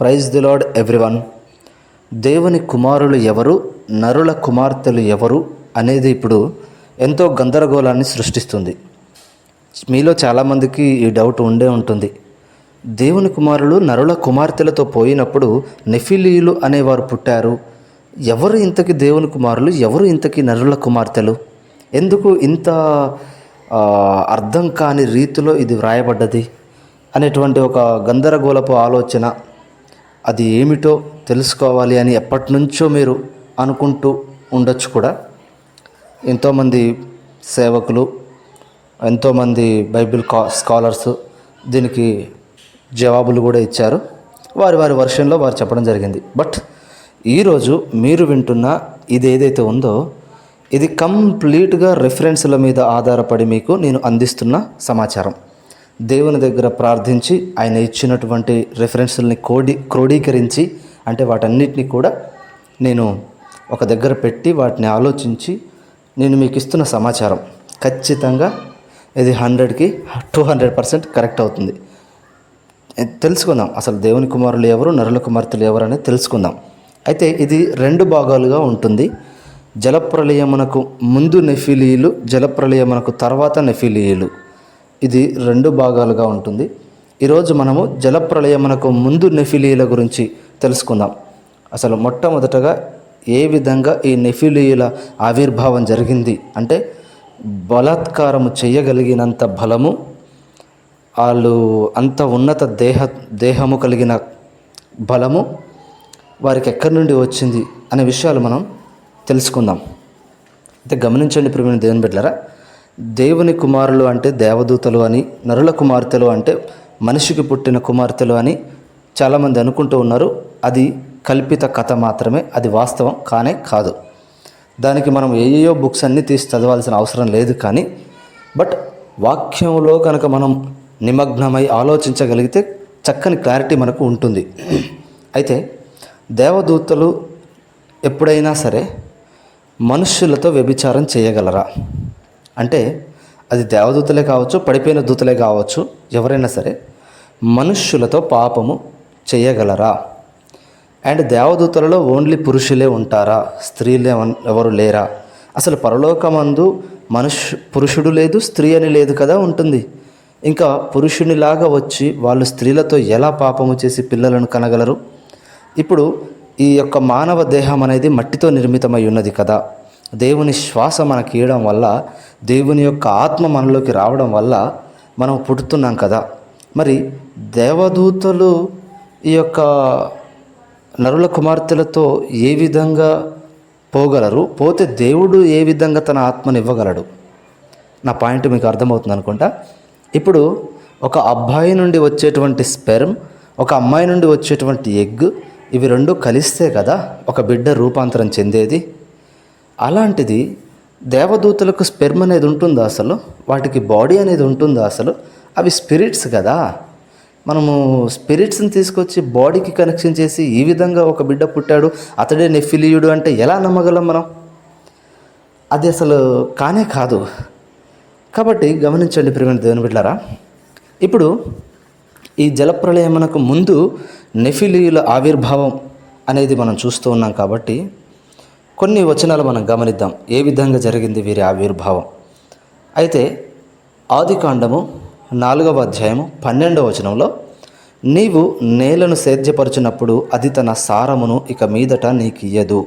Praise the lord everyone. దేవుని కుమారులు ఎవరు నరుల కుమార్తెలు ఎవరు అనేది ఇప్పుడు ఎంతో గందరగోళాన్ని సృష్టిస్తుంది. మీలో చాలామందికి ఈ డౌట్ ఉండే ఉంటుంది. దేవుని కుమారులు నరుల కుమార్తెలతో పోయినప్పుడు నెఫిలీయులు అనేవారు పుట్టారు. ఎవరు ఇంతకి దేవుని కుమారులు ఎవరు ఇంతకి నరుల కుమార్తెలు? ఎందుకు ఇంత అర్థం కాని రీతిలో ఇది వ్రాయబడ్డది అనేటువంటి ఒక గందరగోళపు ఆలోచన అది ఏమిటో తెలుసుకోవాలి అని ఎప్పటి నుంచో మీరు అనుకుంటూ ఉండొచ్చు కూడా. ఎంతోమంది సేవకులు ఎంతోమంది బైబిల్ కా స్కాలర్స్ దీనికి జవాబులు కూడా ఇచ్చారు. వారి వారి వర్షన్లో వారు చెప్పడం జరిగింది. బట్ ఈరోజు మీరు వింటున్న ఇది ఏదైతే ఉందో ఇది కంప్లీట్గా రెఫరెన్స్ల మీద ఆధారపడి మీకు నేను అందిస్తున్న సమాచారం. దేవుని దగ్గర ప్రార్థించి ఆయన ఇచ్చినటువంటి రెఫరెన్స్లని కోడి క్రోడీకరించి అంటే వాటన్నిటిని కూడా నేను ఒక దగ్గర పెట్టి వాటిని ఆలోచించి నేను మీకు ఇస్తున్న సమాచారం. ఖచ్చితంగా ఇది హండ్రెడ్కి టూ హండ్రెడ్ పర్సెంట్ కరెక్ట్ అవుతుంది. తెలుసుకుందాం అసలు దేవుని కుమారులు ఎవరు నరుల కుమార్తెలు ఎవరు అనేది తెలుసుకుందాం. అయితే ఇది రెండు భాగాలుగా ఉంటుంది. జలప్రలయమునకు ముందు నెఫిలీలు జలప్రలయమునకు తర్వాత నెఫిలీయులు. ఇది రెండు భాగాలుగా ఉంటుంది. ఈరోజు మనము జలప్రలయమునకు ముందు నెఫిలీయుల గురించి తెలుసుకుందాం. అసలు మొట్టమొదటగా ఏ విధంగా ఈ నెఫిలీయుల ఆవిర్భావం జరిగింది అంటే బలాత్కారము చేయగలిగినంత బలము వాళ్ళు అంత ఉన్నత దేహ దేహము కలిగిన బలము వారికి ఎక్కడి నుండి వచ్చింది అనే విషయాలు మనం తెలుసుకుందాం. అయితే గమనించండి ప్రియమైన దేవుని బిడ్డలారా దేవుని కుమారులు అంటే దేవదూతలు అని నరుల కుమార్తెలు అంటే మనిషికి పుట్టిన కుమార్తెలు అని చాలామంది అనుకుంటూ ఉన్నారు. అది కల్పిత కథ మాత్రమే అది వాస్తవం కానే కాదు. దానికి మనం ఏయో బుక్స్ అన్నీ తీసి చదవాల్సిన అవసరం లేదు కానీ బట్ వాక్యంలో కనుక మనం నిమగ్నమై ఆలోచించగలిగితే చక్కని క్లారిటీ మనకు ఉంటుంది. అయితే దేవదూతలు ఎప్పుడైనా సరే మనుష్యులతో వ్యభిచారం చేయగలరా? అంటే అది దేవదూతలే కావచ్చు పడిపోయిన దూతలే కావచ్చు ఎవరైనా సరే మనుష్యులతో పాపము చేయగలరా? అండ్ దేవదూతలలో ఓన్లీ పురుషులే ఉంటారా? స్త్రీలే ఎవరు లేరా? అసలు పరలోకమందు మనుషు పురుషుడు లేదు స్త్రీ అని లేదు కదా ఉంటుంది. ఇంకా పురుషునిలాగా వచ్చి వాళ్ళు స్త్రీలతో ఎలా పాపము చేసి పిల్లలను కనగలరు? ఇప్పుడు ఈ యొక్క మానవ దేహం అనేది మట్టితో నిర్మితమై ఉన్నది కదా. దేవుని శ్వాస మనకి ఇవ్వడం వల్ల దేవుని యొక్క ఆత్మ మనలోకి రావడం వల్ల మనం పుడుతున్నాం కదా. మరి దేవదూతలు ఈ యొక్క నరుల కుమార్తెలతో ఏ విధంగా పోగలరు? పోతే దేవుడు ఏ విధంగా తన ఆత్మను ఇవ్వగలడు? నా పాయింట్ మీకు అర్థమవుతుంది అనుకుంటా. ఇప్పుడు ఒక అబ్బాయి నుండి వచ్చేటువంటి స్పెర్మ్ ఒక అమ్మాయి నుండి వచ్చేటువంటి ఎగ్ ఇవి రెండు కలిస్తే కదా ఒక బిడ్డ రూపాంతరం చెందేది? అలాంటిది దేవదూతలకు స్పెర్మ్ అనేది ఉంటుందా అసలు? వాటికి బాడీ అనేది ఉంటుందా అసలు? అవి స్పిరిట్స్ కదా. మనము స్పిరిట్స్ని తీసుకొచ్చి బాడీకి కనెక్షన్ చేసి ఈ విధంగా ఒక బిడ్డ పుట్టాడు అతడే నెఫిలియుడు అంటే ఎలా నమ్మగలం మనం? అది అసలు కానే కాదు. కాబట్టి గమనించండి ప్రియమైన దేవుని బిడ్డారా ఇప్పుడు ఈ జలప్రలయమునకు ముందు నెఫిలియుల ఆవిర్భావం అనేది మనం చూస్తూ ఉన్నాం కాబట్టి కొన్ని వచనాలు మనం గమనిద్దాం. ఏ విధంగా జరిగింది వీరి ఆవిర్భావం? అయితే ఆదికాండము నాలుగవ అధ్యాయము పన్నెండవ వచనంలో నీవు నేలను సేద్యపరచినప్పుడు అది తన సారమును ఇక మీదట నీకియ్యదు.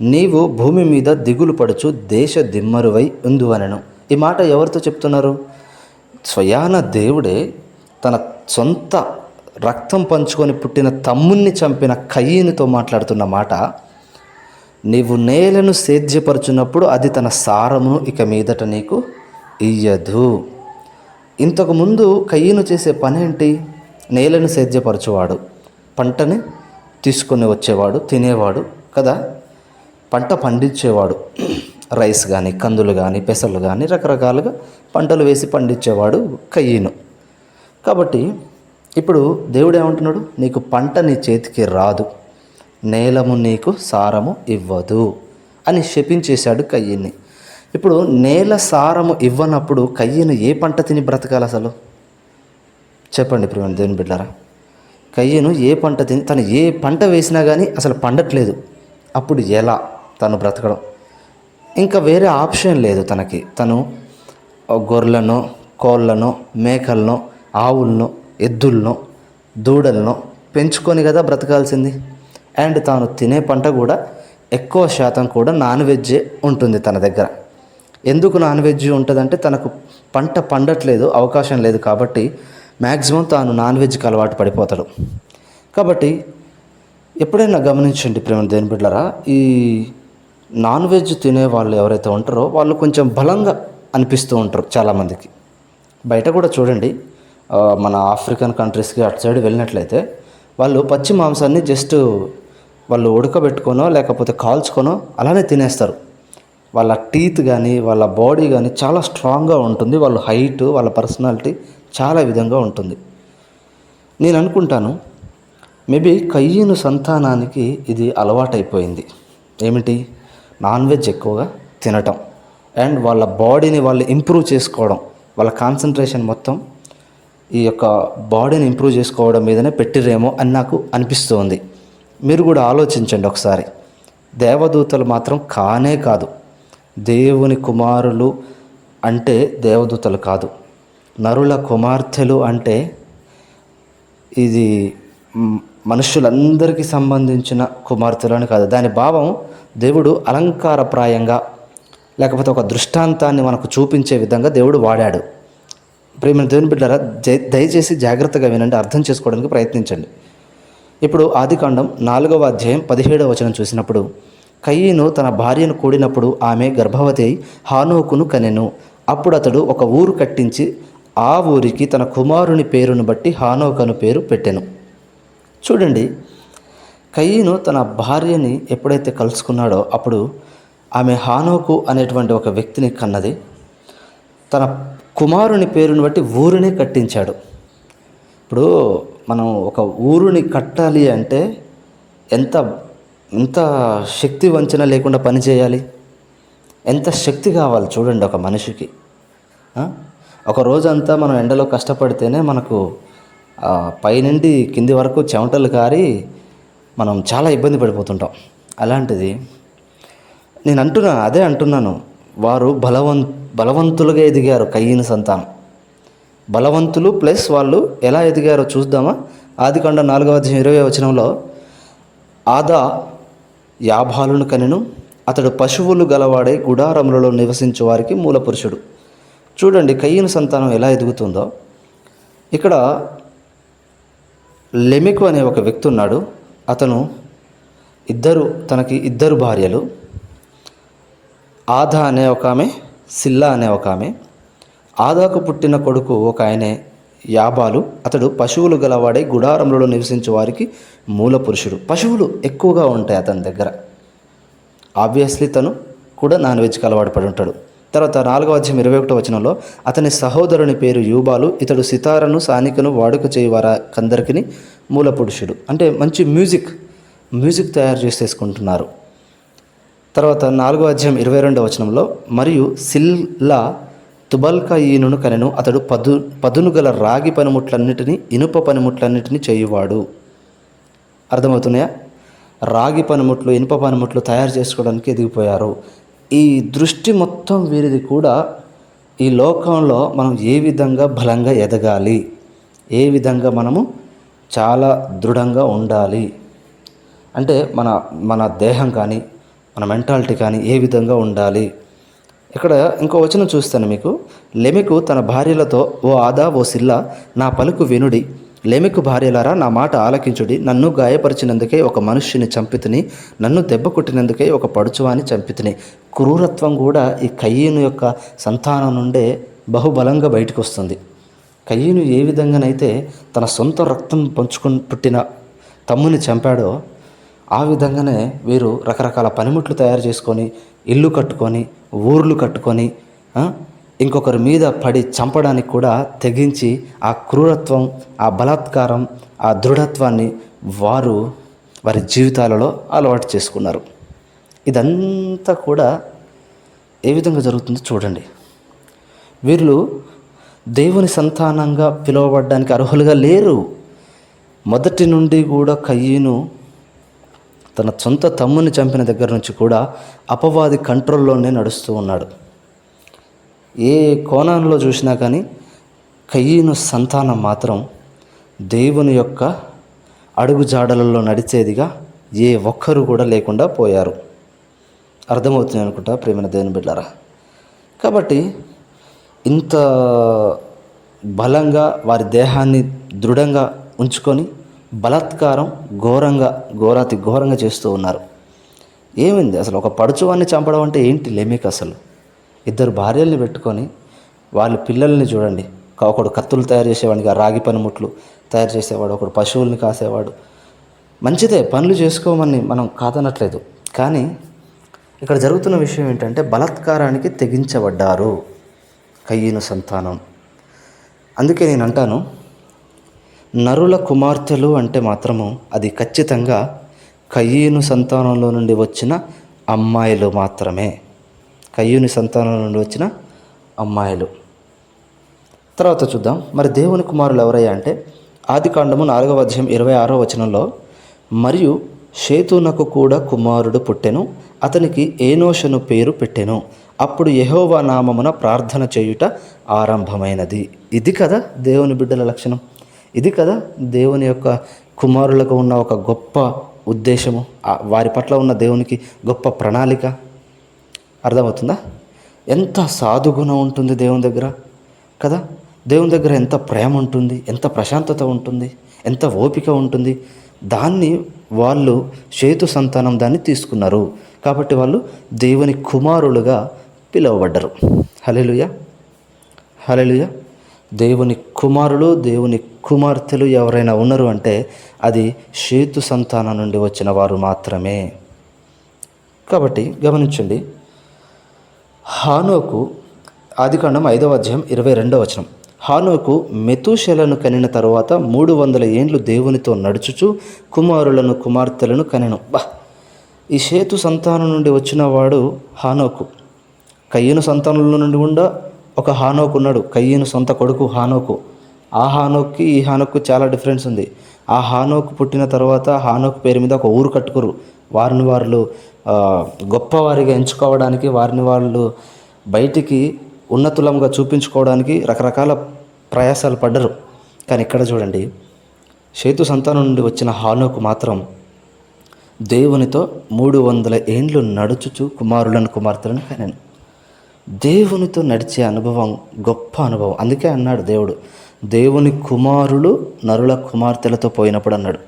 నీవు భూమి మీద దిగులు పడుచు దేశ దిమ్మరువై ఉందువనెను. ఈ మాట ఎవరితో చెప్తున్నారు? స్వయాన దేవుడే తన సొంత రక్తం పంచుకొని పుట్టిన తమ్ముణ్ణి చంపిన కయ్యనితో మాట్లాడుతున్న మాట నీవు నేలను సేద్యపరచున్నప్పుడు అది తన సారమును ఇక మీదట నీకు ఇయ్యదు. ఇంతకుముందు కయ్యను చేసే పని ఏంటి నేలను సేద్యపరచువాడు పంటని తీసుకొని వచ్చేవాడు తినేవాడు కదా? పంట పండించేవాడు రైస్ కానీ కందులు కానీ పెసలు కానీ రకరకాలుగా పంటలు వేసి పండించేవాడు కయ్యను కాబట్టి ఇప్పుడు దేవుడు ఏమంటున్నాడు? నీకు పంట నీ చేతికి రాదు. నేలము నీకు సారము ఇవ్వదు అని శపించేశాడు కయ్యని. ఇప్పుడు నేల సారము ఇవ్వనప్పుడు కయ్యను ఏ పంట తిని బ్రతకాలి అసలు? చెప్పండి ప్రియమైన దేవుని బిడ్డారా కయ్యను ఏ పంట తిని తను ఏ పంట వేసినా కానీ అసలు పండట్లేదు. అప్పుడు ఎలా తను బ్రతకడం? ఇంకా వేరే ఆప్షన్ లేదు తనకి. తను గొర్రెలను కోళ్ళను మేకలను ఆవులను ఎద్దులను దూడలను పెంచుకొని కదా బ్రతకాల్సింది. అండ్ తాను తినే పంట కూడా ఎక్కువ శాతం కూడా నాన్ వెజ్జే ఉంటుంది తన దగ్గర. ఎందుకు నాన్ వెజ్ ఉంటుందంటే తనకు పంట పండట్లేదు అవకాశం లేదు కాబట్టి మ్యాక్సిమం తాను నాన్ వెజ్కి అలవాటు పడిపోతాడు. కాబట్టి ఎప్పుడైనా గమనించండి ప్రేమ దేని బిడ్డరా ఈ నాన్ వెజ్ తినే వాళ్ళు ఎవరైతే ఉంటారో వాళ్ళు కొంచెం బలంగా అనిపిస్తూ ఉంటారు చాలామందికి. బయట కూడా చూడండి మన ఆఫ్రికన్ కంట్రీస్కి అటు సైడ్ వెళ్ళినట్లయితే వాళ్ళు పచ్చి మాంసాన్ని జస్ట్ వాళ్ళు ఉడకబెట్టుకొనో లేకపోతే కాల్చుకొనో అలానే తినేస్తారు. వాళ్ళ టీత్ కానీ వాళ్ళ బాడీ కానీ చాలా స్ట్రాంగ్గా ఉంటుంది. వాళ్ళ హైట్ వాళ్ళ పర్సనాలిటీ చాలా విధంగా ఉంటుంది. నేను అనుకుంటాను మేబీ కయ్యను సంతానానికి ఇది అలవాటైపోయింది. ఏమిటి? నాన్ వెజ్ ఎక్కువగా తినటం. అండ్ వాళ్ళ బాడీని వాళ్ళు ఇంప్రూవ్ చేసుకోవడం. వాళ్ళ కాన్సన్ట్రేషన్ మొత్తం ఈ యొక్క బాడీని ఇంప్రూవ్ చేసుకోవడం మీదనే పెట్టిరేమో అని నాకు అనిపిస్తుంది. మీరు కూడా ఆలోచించండి ఒకసారి. దేవదూతలు మాత్రం కానే కాదు. దేవుని కుమారులు అంటే దేవదూతలు కాదు. నరుల కుమార్తెలు అంటే ఇది మనుషులందరికీ సంబంధించిన కుమార్తెలు అని కాదు. దాని భావం దేవుడు అలంకారప్రాయంగా లేకపోతే ఒక దృష్టాంతాన్ని మనకు చూపించే విధంగా దేవుడు వాడాడు. ప్రేమ దేవుని బిడ్డారా దయచేసి జాగ్రత్తగా వినండి అర్థం చేసుకోవడానికి ప్రయత్నించండి. ఇప్పుడు ఆదికాండం నాలుగవ అధ్యాయం పదిహేడవ వచనం చూసినప్పుడు కయ్యను తన భార్యను కూడినప్పుడు ఆమె గర్భవతి అయి హానోకును కనెను. అప్పుడు అతడు ఒక ఊరు కట్టించి ఆ ఊరికి తన కుమారుని పేరును బట్టి హానోకను పేరు పెట్టెను. చూడండి కయ్యను తన భార్యని ఎప్పుడైతే కలుసుకున్నాడో అప్పుడు ఆమె హానోకు అనేటువంటి ఒక వ్యక్తిని కన్నది. తన కుమారుని పేరును బట్టి ఊరినే కట్టించాడు. ఇప్పుడు మనం ఒక ఊరుని కట్టాలి అంటే ఎంత ఎంత శక్తి వంచన లేకుండా పని చేయాలి? ఎంత శక్తి కావాలి చూడండి ఒక మనిషికి. ఒక రోజంతా మనం ఎండలో కష్టపడితేనే మనకు పైనుండి కింది వరకు చెమటలు కారి మనం చాలా ఇబ్బంది పడిపోతుంటాం. అలాంటిది నేను అంటున్నాను అదే అంటున్నాను. వారు బలవం బలవంతులుగా ఎదిగారు కయ్యిన సంతానం. బలవంతులు ప్లస్ వాళ్ళు ఎలా ఎదిగారో చూద్దామా? ఆదికాండ నాలుగవ అధ్యాయం ఇరవై వచనంలో ఆదా యాభాలును కనెను అతడు పశువులు గలవాడే గుడారములలో నివసించే వారికి మూల పురుషుడు చూడండి కయ్యను సంతానం ఎలా ఎదుగుతుందో. ఇక్కడ లెమికు అనే ఒక వ్యక్తి ఉన్నాడు. అతను ఇద్దరు తనకి ఇద్దరు భార్యలు. ఆధా అనే ఒక ఆమె సిల్లా అనే ఒక ఆమె. ఆదాకు పుట్టిన కొడుకు ఒక ఆయనే. యాబాలు అతడు పశువులు గలవాడే గుడారములలో నివసించే వారికి మూల పురుషుడు. పశువులు ఎక్కువగా ఉంటాయి అతని దగ్గర. ఆబ్వియస్లీ తను కూడా నాన్ వెజ్కి అలవాటు పడి ఉంటాడు. తర్వాత నాలుగవ అధ్యాయం ఇరవై ఒకటో వచనంలో అతని సహోదరుని పేరు యూబాలు ఇతడు సితారను సానికను వాడుక చేయవారా కందరికి మూల పురుషుడు. అంటే మంచి మ్యూజిక్ మ్యూజిక్ తయారు చేసేసుకుంటున్నారు తర్వాత నాలుగో అధ్యాయం ఇరవై రెండవ వచనంలో మరియు సిల్లా తుబల్కాయీనును కనెను. అతడు పదు పదును గల రాగి పనిముట్లన్నిటినీ ఇనుప పనిముట్లన్నిటినీ చేయువాడు. అర్థమవుతున్నాయా? రాగి పనిముట్లు ఇనుప పనిముట్లు తయారు చేసుకోవడానికి ఎదిగిపోయారు. ఈ దృష్టి మొత్తం వీరిది కూడా ఈ లోకంలో మనం ఏ విధంగా బలంగా ఎదగాలి? ఏ విధంగా మనము చాలా దృఢంగా ఉండాలి? అంటే మన మన దేహం కానీ మన మెంటాలిటీ కానీ ఏ విధంగా ఉండాలి? ఇక్కడ ఇంకో వచనం చూస్తాను మీకు. లెమెకు తన భార్యలతో ఓ ఆదా ఓ సిల్ల నా పలుకు వినుడి. లెమెకు భార్యలారా నా మాట ఆలకించుడి. నన్ను గాయపరిచినందుకే ఒక మనుష్యుని చంపితిని. నన్ను దెబ్బ కొట్టినందుకే ఒక పడుచువాని చంపితిని. క్రూరత్వం కూడా ఈ కయ్యను యొక్క సంతానం నుండే బహుబలంగా బయటకు వస్తుంది. కయ్యను ఏ విధంగానైతే తన సొంత రక్తం పంచుకుని పుట్టిన తమ్ముని చంపాడో ఆ విధంగానే వీరు రకరకాల పనిముట్లు తయారు చేసుకొని ఇల్లు కట్టుకొని ఊర్లు కట్టుకొని ఇంకొకరి మీద పడి చంపడానికి కూడా తెగించి ఆ క్రూరత్వం ఆ బలాత్కారం ఆ దృఢత్వాన్ని వారు వారి జీవితాలలో అలవాటు చేసుకున్నారు. ఇదంతా కూడా ఏ విధంగా జరుగుతుందో చూడండి. వీళ్ళు దేవుని సంతానంగా పిలువబడడానికి అర్హులుగా లేరు. మొదటి నుండి కూడా కయ్యను తన సొంత తమ్ముని చంపిన దగ్గర నుంచి కూడా అపవాది కంట్రోల్లోనే నడుస్తూ ఉన్నాడు. ఏ కోణంలో చూసినా కానీ కయ్యను సంతానం మాత్రం దేవుని యొక్క అడుగు జాడలలో నడిచేదిగా ఏ ఒక్కరు కూడా లేకుండా పోయారు. అర్థమవుతుంది అనుకుంటా ప్రేమైన దేవుని బిడ్డారా కాబట్టి ఇంత బలంగా వారి దేహాన్ని దృఢంగా ఉంచుకొని బలాత్కారం ఘోరంగా ఘోరాతి ఘోరంగా చేస్తూ ఉన్నారు. ఏమైంది? అసలు ఒక పడుచువాన్ని చంపడం అంటే ఏంటి లేమిక అసలు? ఇద్దరు భార్యల్ని పెట్టుకొని వాళ్ళ పిల్లల్ని చూడండి. ఒకడు కత్తులు తయారు చేసేవాడిని రాగి పనిముట్లు తయారు చేసేవాడు ఒకడు పశువుల్ని కాసేవాడు. మంచిదే పనులు చేసుకోమని మనం కాదనట్లేదు. కానీ ఇక్కడ జరుగుతున్న విషయం ఏంటంటే బలాత్కారానికి తెగించబడ్డారు. కయ్యను సంతానం. అందుకే నేను అంటాను నరుల కుమార్తెలు అంటే మాత్రము అది ఖచ్చితంగా కయ్యూను సంతానంలో నుండి వచ్చిన అమ్మాయిలు మాత్రమే. కయ్యూని సంతానం నుండి వచ్చిన అమ్మాయిలు. తర్వాత చూద్దాం. మరి దేవుని కుమారులు ఎవరయ్యా అంటే ఆది కాండము నాలుగవ అధ్యాయం ఇరవై ఆరో వచనంలో మరియు షేతునకు కూడా కుమారుడు పుట్టెను అతనికి ఏనోషను పేరు పెట్టెను. అప్పుడు యహోవా నామమున ప్రార్థన చేయుట ఆరంభమైనది. ఇది కదా దేవుని బిడ్డల లక్షణం. ఇది కదా దేవుని యొక్క కుమారులకు ఉన్న ఒక గొప్ప ఉద్దేశము. వారి పట్ల ఉన్న దేవునికి గొప్ప ప్రణాళిక. అర్థమవుతుందా? ఎంత సాధుగుణం ఉంటుంది దేవుని దగ్గర కదా? దేవుని దగ్గర ఎంత ప్రేమ ఉంటుంది ఎంత ప్రశాంతత ఉంటుంది ఎంత ఓపిక ఉంటుంది. దాన్ని వాళ్ళు చేతు సంతానం దాన్ని తీసుకున్నారు. కాబట్టి వాళ్ళు దేవుని కుమారులుగా పిలువబడ్డరు. హలెలుయ హలెలుయ దేవుని కుమారులు దేవుని కుమార్తెలు ఎవరైనా ఉన్నారు అంటే అది షేతు సంతానం నుండి వచ్చిన వారు మాత్రమే. కాబట్టి గమనించండి. హానోకు ఆదికాండం ఐదవ అధ్యాయం ఇరవై రెండవ వచనం. హానోకు మెతుషెలను కనిన తరువాత మూడు వందల ఏండ్లు దేవునితో నడుచుచు కుమారులను కుమార్తెలను కనెను. బా! ఈ షేతు సంతానం నుండి వచ్చిన వాడు హానోకు. కయ్యను సంతానంలో నుండి కూడా ఒక హానోకు ఉన్నాడు కయ్యను సొంత కొడుకు హానోకు. ఆ హానోక్కి ఈ హానోక్కు చాలా డిఫరెన్స్ ఉంది. ఆ హానోకు పుట్టిన తర్వాత హానోకు పేరు మీద ఒక ఊరు కట్టుకురు. వారిని వాళ్ళు గొప్పవారిగా ఎంచుకోవడానికి వారిని వాళ్ళు బయటికి ఉన్నతులంగా చూపించుకోవడానికి రకరకాల ప్రయాసాలు పడ్డరు. కానీ ఇక్కడ చూడండి సేతు సంతానం నుండి వచ్చిన హానోకు మాత్రం దేవునితో మూడు వందల ఏండ్లు నడుచుచు కుమారులను కుమార్తెలను కనాను. దేవునితో నడిచే అనుభవం గొప్ప అనుభవం. అందుకే అన్నాడు దేవుడు. దేవుని కుమారులు నరుల కుమార్తెలతో పోయినప్పుడు అన్నాడు.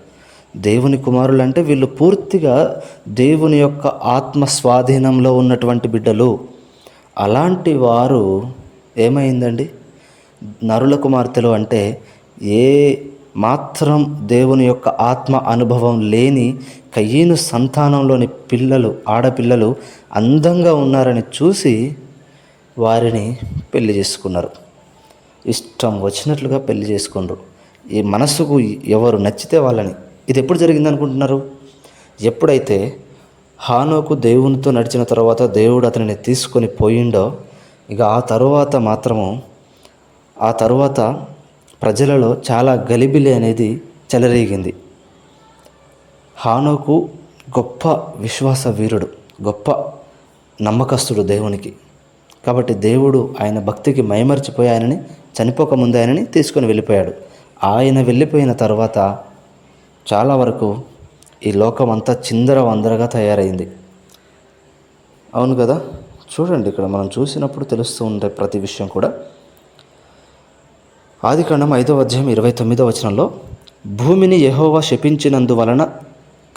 దేవుని కుమారులు అంటే వీళ్ళు పూర్తిగా దేవుని యొక్క ఆత్మ స్వాధీనంలో ఉన్నటువంటి బిడ్డలు. అలాంటి వారు ఏమైందండి? నరుల కుమార్తెలు అంటే ఏ మాత్రం దేవుని యొక్క ఆత్మ అనుభవం లేని కయ్యను సంతానంలోని పిల్లలు ఆడపిల్లలు అందంగా ఉన్నారని చూసి వారిని పెళ్ళి చేసుకున్నారు. ఇష్టం వచ్చినట్లుగా పెళ్ళి చేసుకున్నారు. ఈ మనసుకు ఎవరు నచ్చితే వాళ్ళని. ఇది ఎప్పుడు జరిగింది అనుకుంటున్నారు? ఎప్పుడైతే హానోకు దేవునితో నడిచిన తర్వాత దేవుడు అతనిని తీసుకొని పోయిండో ఇక ఆ తరువాత మాత్రము ఆ తరువాత ప్రజలలో చాలా గలిబిలి అనేది చెలరేగింది. హానోకు గొప్ప విశ్వాస వీరుడు గొప్ప నమ్మకస్తుడు దేవునికి. కాబట్టి దేవుడు ఆయన భక్తికి మైమర్చిపోయి ఆయనని చనిపోకముందు ఆయనని తీసుకొని వెళ్ళిపోయాడు. ఆయన వెళ్ళిపోయిన తర్వాత చాలా వరకు ఈ లోకం అంతా చిందర వందరగా తయారైంది. అవును కదా? చూడండి ఇక్కడ మనం చూసినప్పుడు తెలుస్తూ ఉండే ప్రతి విషయం కూడా. ఆదికాండం ఐదవ అధ్యాయం ఇరవై తొమ్మిదవ వచనంలో భూమిని యహోవా శపించినందువలన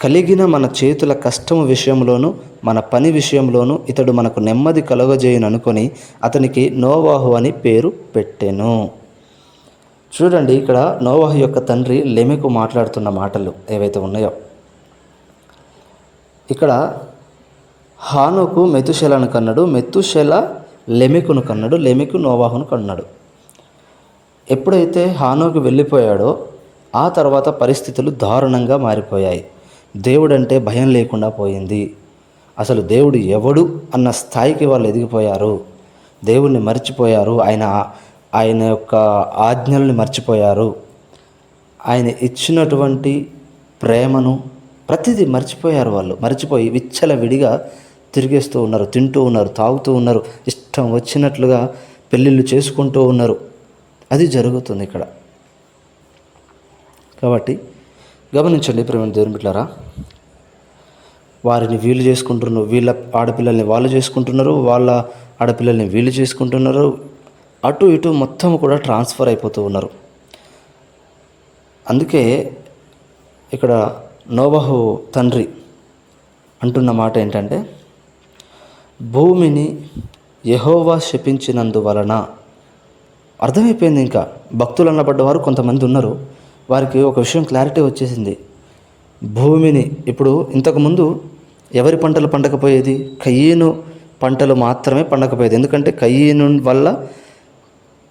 కలిగిన మన చేతుల కష్టము విషయంలోనూ మన పని విషయంలోనూ ఇతడు మనకు నెమ్మది కలుగజేయను అనుకొని అతనికి నోవాహు అని పేరు పెట్టెను. చూడండి ఇక్కడ నోవాహు యొక్క తండ్రి లెమెకు మాట్లాడుతున్న మాటలు ఏవైతే ఉన్నాయో. ఇక్కడ హానుకు మెతుశెలను కన్నాడు మెతుశెల లెమెకును కన్నాడు లెమెకు నోవాహును కన్నాడు. ఎప్పుడైతే హానోకు వెళ్ళిపోయాడో ఆ తర్వాత పరిస్థితులు దారుణంగా మారిపోయాయి. దేవుడంటే భయం లేకుండా పోయింది. అసలు దేవుడు ఎవడు అన్న స్థాయికి వాళ్ళు ఎదిగిపోయారు. దేవుణ్ణి మర్చిపోయారు. ఆయన ఆయన యొక్క ఆజ్ఞల్ని మర్చిపోయారు. ఆయన ఇచ్చినటువంటి ప్రేమను ప్రతిదీ మర్చిపోయారు వాళ్ళు. మర్చిపోయి విచ్చల విడిగా తిరిగేస్తూ ఉన్నారు తింటూ ఉన్నారు తాగుతూ ఉన్నారు. ఇష్టం వచ్చినట్లుగా పెళ్ళిళ్ళు చేసుకుంటూ ఉన్నారు. అది జరుగుతుంది ఇక్కడ. కాబట్టి గమనించండి ప్రేమ దేవుని బిడ్డారా వారిని వీలు చేసుకుంటున్నారు వీళ్ళ ఆడపిల్లల్ని వాళ్ళు చేసుకుంటున్నారు వాళ్ళ ఆడపిల్లల్ని వీళ్ళు చేసుకుంటున్నారు. అటు ఇటు మొత్తం కూడా ట్రాన్స్ఫర్ అయిపోతూ ఉన్నారు. అందుకే ఇక్కడ నోబహు తండ్రి అంటున్న మాట ఏంటంటే భూమిని యహోవా శపించినందువలన. అర్థమైపోయింది ఇంకా. భక్తులు అనబడ్డవారు కొంతమంది ఉన్నారు. వారికి ఒక విషయం క్లారిటీ వచ్చేసింది. భూమిని ఇప్పుడు ఇంతకుముందు ఎవరి పంటలు పండకపోయేది? కయ్యను పంటలు మాత్రమే పండకపోయేది. ఎందుకంటే కయ్యను వల్ల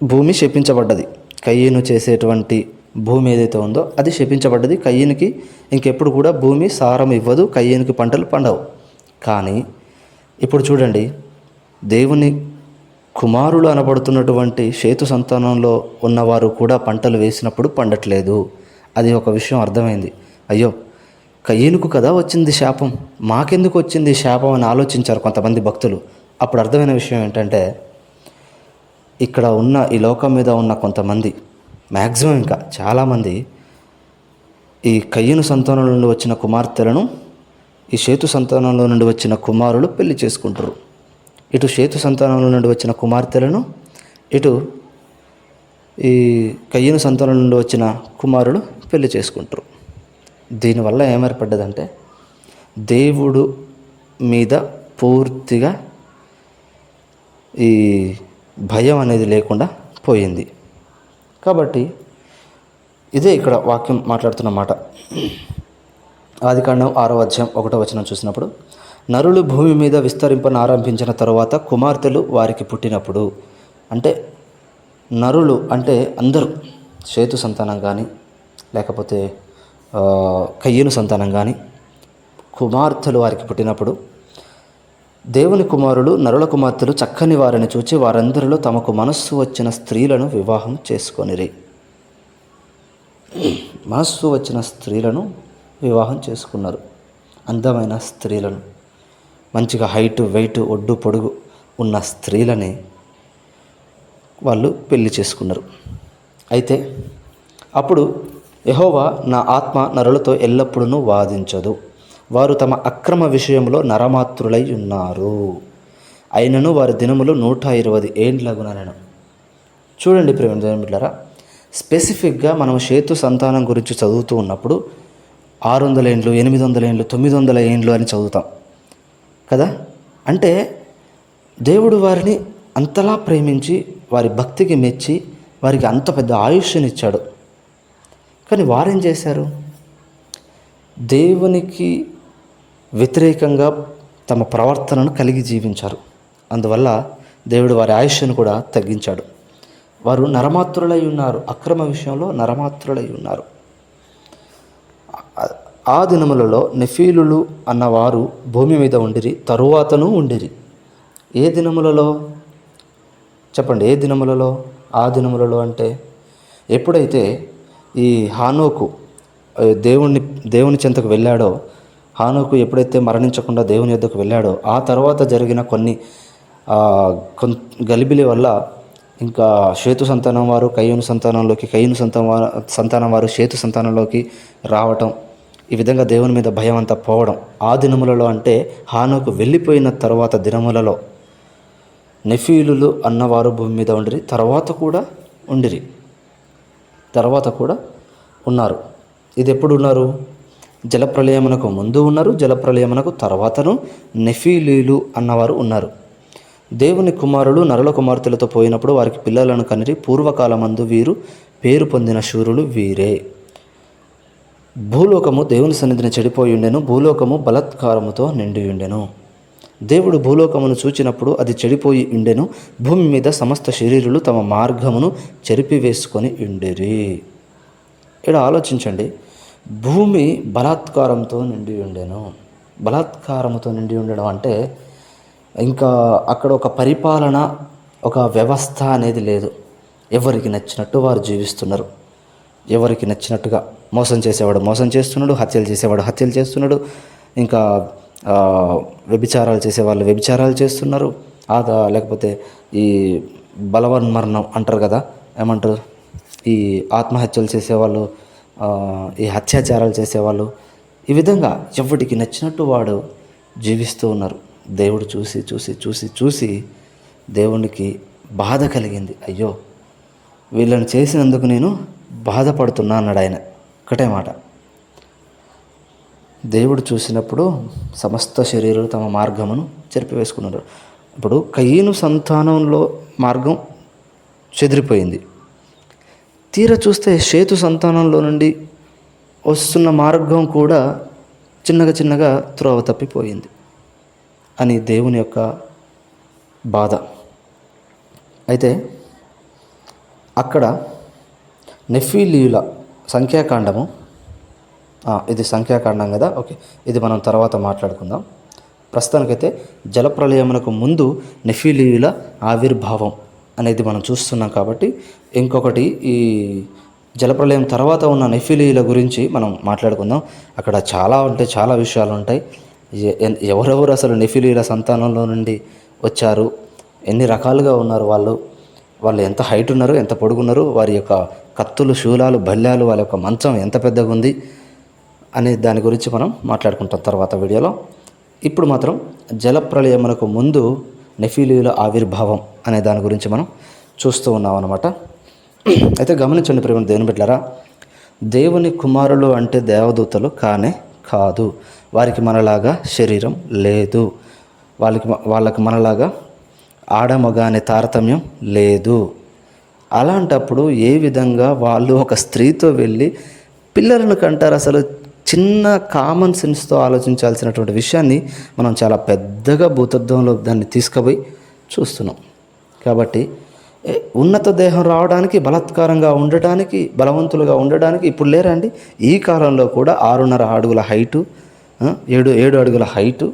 భూమి శపించబడ్డది. కయ్యను చేసేటువంటి భూమి ఏదైతే ఉందో అది శపించబడ్డది. కయ్యనికి ఇంకెప్పుడు కూడా భూమి సారం ఇవ్వదు. కయ్యనికి పంటలు పండవు. కానీ ఇప్పుడు చూడండి దేవుని కుమారులు అనబడుతున్నటువంటి చేతు సంతానంలో ఉన్నవారు కూడా పంటలు వేసినప్పుడు పండట్లేదు. అది ఒక విషయం అర్థమైంది. అయ్యో కయ్యేనుకు కదా వచ్చింది శాపం? మాకెందుకు వచ్చింది శాపం అని ఆలోచించారు కొంతమంది భక్తులు. అప్పుడు అర్థమైన విషయం ఏంటంటే ఇక్కడ ఉన్న ఈ లోకం మీద ఉన్న కొంతమంది మ్యాక్సిమం ఇంకా చాలామంది ఈ కయ్యను సంతానం నుండి వచ్చిన కుమార్తెలను ఈ సేతు సంతానంలో నుండి వచ్చిన కుమారులు పెళ్ళి చేసుకుంటారు ఇటు సేతు సంతానంలో నుండి వచ్చిన కుమార్తెలను ఇటు ఈ కయ్యను సంతానం నుండి వచ్చిన కుమారులు పెళ్ళి చేసుకుంటారు. దీనివల్ల ఏమేర్పడ్డదంటే దేవుడు మీద పూర్తిగా ఈ భయం అనేది లేకుండా పోయింది. కాబట్టి ఇదే ఇక్కడ వాక్యం మాట్లాడుతున్నమాట ఆది కాండం ఆరో అధ్యాయం ఒకటో వచనం చూసినప్పుడు నరులు భూమి మీద విస్తరింపను ఆరంభించిన తరువాత కుమార్తెలు వారికి పుట్టినప్పుడు. అంటే నరులు అంటే అందరూ చేతు సంతానం కానీ లేకపోతే కయ్యను సంతానం కానీ కుమార్తెలు వారికి పుట్టినప్పుడు దేవుని కుమారులు నరుల కుమార్తెలు చక్కని వారిని చూచి వారందరిలో తమకు మనస్సు వచ్చిన స్త్రీలను వివాహం చేసుకొనిరి. మనస్సు వచ్చిన స్త్రీలను వివాహం చేసుకున్నారు. అందమైన స్త్రీలను. మంచిగా హైట్ వెయిట్ ఒడ్డు పొడుగు ఉన్న స్త్రీలని వాళ్ళు పెళ్ళి చేసుకున్నారు. అయితే అప్పుడు యహోవా నా ఆత్మ నరులతో ఎల్లప్పుడూ వాదించదు. వారు తమ అక్రమ విషయంలో నరమాత్రులై ఉన్నారు. అయినను వారి దినములు నూట ఇరవై ఏండ్లగునను చూడండి ప్రేమ బిడ్డారా స్పెసిఫిక్గా మనం సేతు సంతానం గురించి చదువుతూ ఉన్నప్పుడు ఆరు వందల ఏండ్లు ఎనిమిది వందల ఏండ్లు తొమ్మిది వందల ఏండ్లు అని చదువుతాం. కదా? అంటే దేవుడు వారిని అంతలా ప్రేమించి వారి భక్తికి మెచ్చి వారికి అంత పెద్ద ఆయుష్నిచ్చాడు. కానీ వారేం చేశారు? దేవునికి వ్యతిరేకంగా తమ ప్రవర్తనను కలిగి జీవించారు. అందువల్ల దేవుడు వారి ఆయుష్ను కూడా తగ్గించాడు. వారు నరమాత్రులై ఉన్నారు. అక్రమ విషయంలో నరమాత్రులై ఉన్నారు. ఆ- దినములలో నెఫీలులు అన్నవారు భూమి మీద ఉండిరి తరువాతను ఉండిరి. ఏ దినములలో? చెప్పండి ఏ దినములలో? ఆ దినములలో అంటే ఎప్పుడైతే ఈ హానోకు దేవుణ్ణి దేవుని చెంతకు వెళ్ళాడో హానోకు ఎప్పుడైతే మరణించకుండా దేవుని యొద్దకు వెళ్ళాడో ఆ తర్వాత జరిగిన కొన్ని గలిబిలి వల్ల ఇంకా షేతు సంతానం వారు కయ్యూను సంతానంలోకి కయ్యూను సంతానం సంతానం వారు షేతు సంతానంలోకి రావటం ఈ విధంగా దేవుని మీద భయం అంతా పోవడం. ఆ దినములలో అంటే హానోకు వెళ్ళిపోయిన తర్వాత దినములలో నెఫీలులు అన్నవారు భూమి మీద ఉండిరి తర్వాత కూడా ఉండిరి. తర్వాత కూడా ఉన్నారు. ఇది ఎప్పుడు ఉన్నారు? జలప్రలయమునకు ముందు ఉన్నారు జలప్రలయమునకు తర్వాతను నెఫీలీలు అన్నవారు ఉన్నారు. దేవుని కుమారులు నరుల కుమార్తెలతో పోయినప్పుడు వారికి పిల్లలను కనిరి పూర్వకాలమందు వీరు పేరు పొందిన శూరులు వీరే. భూలోకము దేవుని సన్నిధిని చెడిపోయి ఉండెను భూలోకము బలత్కారముతో నిండి ఉండెను దేవుడు భూలోకమును చూచినప్పుడు అది చెడిపోయి ఉండెను భూమి మీద సమస్త శరీరులు తమ మార్గమును చెరిపివేసుకొని ఉండేరి. ఇక్కడ ఆలోచించండి భూమి బలాత్కారంతో నిండి ఉండెను బలాత్కారముతో నిండి ఉండడం అంటే ఇంకా అక్కడ ఒక పరిపాలన ఒక వ్యవస్థ అనేది లేదు. ఎవరికి నచ్చినట్టు వారు జీవిస్తున్నారు. ఎవరికి నచ్చినట్టుగా మోసం చేసేవాడు మోసం చేస్తున్నాడు హత్యలు చేసేవాడు హత్యలు చేస్తున్నాడు ఇంకా వ్యభిచారాలు చేసేవాళ్ళు వ్యభిచారాలు చేస్తున్నారు. ఆదా లేకపోతే ఈ బలవన్మరణం అంటారు కదా ఏమంటారు? ఈ ఆత్మహత్యలు చేసేవాళ్ళు ఈ హత్యాచారాలు చేసేవాళ్ళు ఈ విధంగా ఎవరికి నచ్చినట్టు వాడు జీవిస్తూ ఉన్నారు. దేవుడు చూసి చూసి చూసి చూసి దేవునికి బాధ కలిగింది. అయ్యో వీళ్ళని చేసినందుకు నేను బాధపడుతున్నా అన్నాడు ఆయన. ఒకటే మాట. దేవుడు చూసినప్పుడు సమస్త శరీరాలు తమ మార్గమును చెరిపివేసుకున్నారు. ఇప్పుడు కయ్యను సంతానంలో మార్గం చెదిరిపోయింది. తీర చూస్తే సేతు సంతానంలో నుండి వస్తున్న మార్గం కూడా చిన్నగా చిన్నగా త్రోవ తప్పిపోయింది అని దేవుని యొక్క బాధ. అయితే అక్కడ నెఫీలీయుల సంఖ్యాకాండము. ఇది సంఖ్యాకాండం కదా. ఓకే. ఇది మనం తర్వాత మాట్లాడుకుందాం. ప్రస్తుతానికైతే జలప్రలయమునకు ముందు నెఫీలీయుల ఆవిర్భావం అనేది మనం చూస్తున్నాం కాబట్టి ఇంకొకటి ఈ జలప్రలయం తర్వాత ఉన్న నెఫిలీల గురించి మనం మాట్లాడుకుందాం. అక్కడ చాలా ఉంటాయి చాలా విషయాలు ఉంటాయి. ఎన్- ఎవరెవరు అసలు నెఫిలీల సంతానంలో నుండి వచ్చారు? ఎన్ని రకాలుగా ఉన్నారు వాళ్ళు? వాళ్ళు ఎంత హైట్ ఉన్నారు ఎంత పొడుగున్నారు? వారి యొక్క కత్తులు శూలాలు బల్యాలు వాళ్ళ యొక్క మంచం ఎంత పెద్దగా ఉంది అనే దాని గురించి మనం మాట్లాడుకుంటాం తర్వాత వీడియోలో. ఇప్పుడు మాత్రం జలప్రలయమునకు ముందు నెఫీలీల ఆవిర్భావం అనే దాని గురించి మనం చూస్తూ ఉన్నాం అనమాట అయితే గమనించండి ప్రేమ దేవుని బిడ్డలారా దేవుని కుమారులు అంటే దేవదూతలు కానే కాదు. వారికి మనలాగా శరీరం లేదు. వాళ్ళకి వాళ్ళకి మనలాగా ఆడమగ అనే తారతమ్యం లేదు. అలాంటప్పుడు ఏ విధంగా వాళ్ళు ఒక స్త్రీతో వెళ్ళి పిల్లలను కంటారు? అసలు చిన్న కామన్ సెన్స్తో ఆలోచించాల్సినటువంటి విషయాన్ని మనం చాలా పెద్దగా భూతత్వంలో దాన్ని తీసుకుపోయి చూస్తున్నాం. కాబట్టి ఉన్నత దేహం రావడానికి బలాత్కారంగా ఉండటానికి బలవంతులుగా ఉండడానికి ఇప్పుడు లేరా అండి? ఈ కాలంలో కూడా ఆరున్నర అడుగుల హైటు ఏడు ఏడు అడుగుల హైటు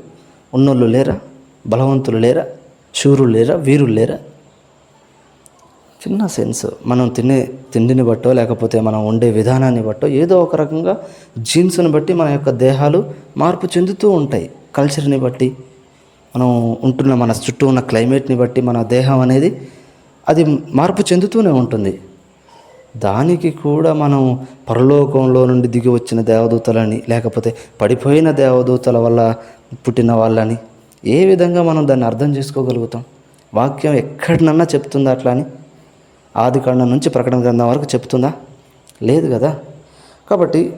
ఉన్నోళ్ళు లేరా? బలవంతులు లేరా? శూరులు లేరా? వీరులు లేరా? చిన్న సెన్స్. మనం తినే తిండిని బట్టో లేకపోతే మనం ఉండే విధానాన్ని బట్టో ఏదో ఒక రకంగా జీన్స్ని బట్టి మన యొక్క దేహాలు మార్పు చెందుతూ ఉంటాయి. కల్చర్ని బట్టి మనం ఉంటున్న మన చుట్టూ ఉన్న క్లైమేట్ని బట్టి మన దేహం అనేది అది మార్పు చెందుతూనే ఉంటుంది. దానికి కూడా మనం పరలోకంలో నుండి దిగి వచ్చిన దేవదూతలని లేకపోతే పడిపోయిన దేవదూతల వల్ల పుట్టిన వాళ్ళని ఏ విధంగా మనం దాన్ని అర్థం చేసుకోగలుగుతాం? వాక్యం ఎక్కడినన్నా చెప్తుంది అట్లా అని? ఆది కాండం నుంచి ప్రకటన గ్రంథం వరకు చెప్తుందా? లేదు కదా. కాబట్టి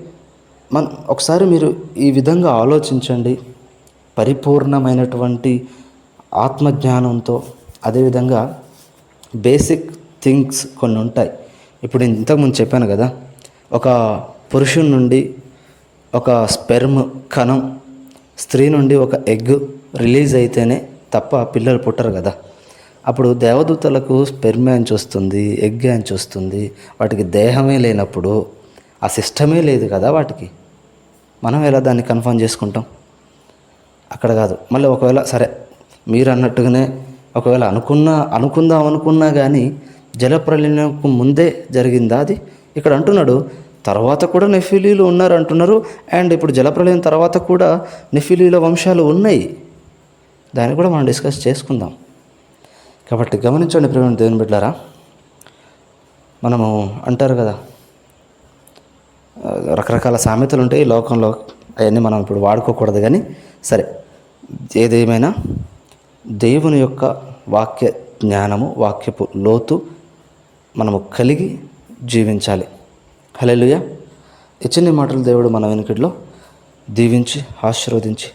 మన ఒకసారి మీరు ఈ విధంగా ఆలోచించండి. పరిపూర్ణమైనటువంటి ఆత్మజ్ఞానంతో అదేవిధంగా బేసిక్ థింగ్స్ కొన్ని ఉంటాయి. ఇప్పుడు నేను ఇంతకుముందు చెప్పాను కదా ఒక పురుషుని నుండి ఒక స్పెర్మ్ కణం స్త్రీ నుండి ఒక ఎగ్ రిలీజ్ అయితేనే తప్ప పిల్లలు పుట్టరు కదా. అప్పుడు దేవదూతలకు స్పెర్మ్ వస్తుంది ఎగ్ వస్తుంది వాటికి దేహమే లేనప్పుడు ఆ సిస్టమే లేదు కదా వాటికి. మనం ఎలా దాన్ని కన్ఫర్మ్ చేసుకుంటాం? అక్కడ కాదు. మళ్ళీ ఒకవేళ సరే మీరు అన్నట్టుగానే ఒకవేళ అనుకున్నా అనుకుందాం అనుకున్నా కానీ జలప్రలయంకు ముందే జరిగిందా అది? ఇక్కడ అంటున్నాడు తర్వాత కూడా నెఫిలీలు ఉన్నారు అంటున్నారు అండ్ ఇప్పుడు జలప్రలయం తర్వాత కూడా నెఫిలీల వంశాలు ఉన్నాయి. దాన్ని కూడా మనం డిస్కస్ చేసుకుందాం. కాబట్టి గమనించండి ప్రేమ దేవుని బిడ్డారా మనము అంటారు కదా రకరకాల సామెతలు ఉంటాయి ఈ లోకంలో అవన్నీ మనం ఇప్పుడు వాడుకోకూడదు కానీ సరే ఏదేమైనా దేవుని యొక్క వాక్య జ్ఞానము వాక్యపు లోతు మనము కలిగి జీవించాలి. హలెలుయ ఇచ్చిన మాటలు దేవుడు మన వెనుకడిలో దీవించి ఆశీర్వదించి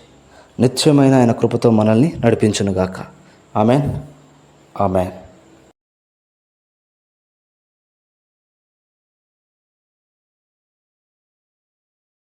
నిత్యమైన ఆయన కృపతో మనల్ని నడిపించునుగాక. ఆమెన్. ఆమెన్